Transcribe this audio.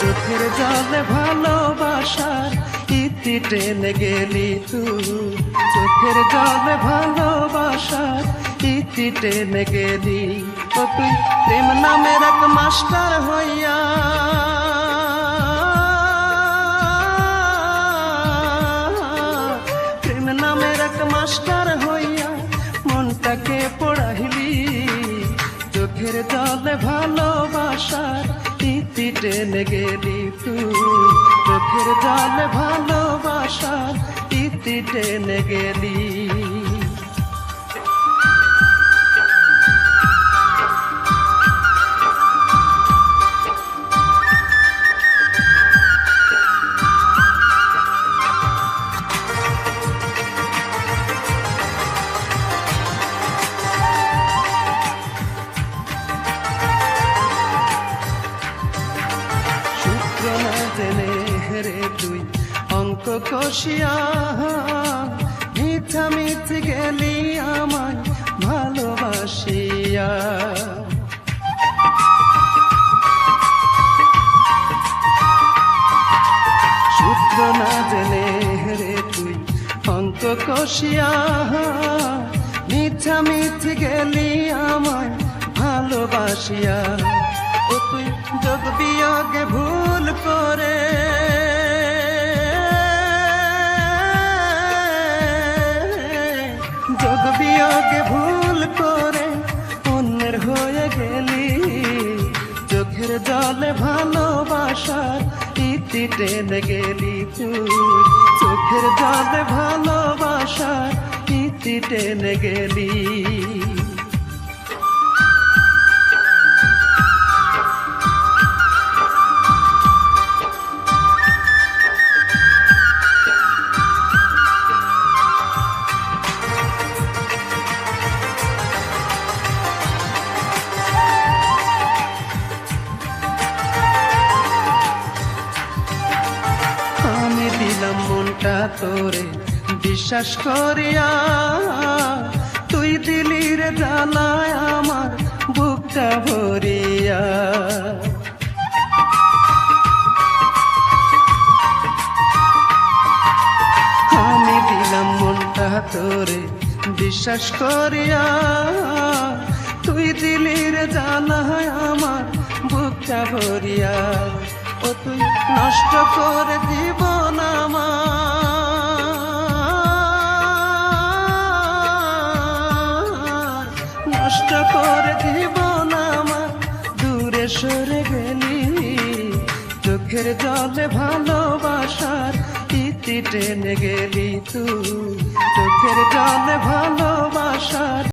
চোখের জল ভালোবাসার ইতি টেনে গেলি তুই চোখের জল ভালোবাসার ইতি টেনে গেলি ও তুই প্রেম নামের এক মাস্টার হইয়া। প্রেম নামের এক মাস্টার হইয়া মনটাকে পড়াইলি। চোখের জল ভালোবাসার ইতি টেনে গেলি তুই। চোখের জল ভালোবাসা ইতি টেনে গেলি অঙ্ক কষিয়া মিথ্যা মিথ্যে গেলি আমায় ভালোবাসিয়া। সূত্র না জেনে হেরে তুই অঙ্ক কষিয়া মিথ্যা মিথ্যে গেলি আমায় ভালোবাসিয়া। ও তুই যোগ বিয়োগে ভুল যোগ ভুল করে, অন্যের হয়ে গেলি। চোখের জলে ভালোবাসার ইতি টেনে গেলি তুই। চোখের জলে ভালোবাসার ইতি টেনে গেলি। তোরে বিশ্বাস করিয়া তুই দিলি রে জ্বালায় আমার বুকটা ভরিয়া। আমি দিলাম মনটা তোরে বিশ্বাস করিয়া তুই দিলি রে জ্বালায় আমার বুকটা ভরিয়া। ও তুই নষ্ট করে দিব চোখের জলে ভালোবাসার ইতি টেনে গেলি তুই। চোখের জলে ভালোবাসার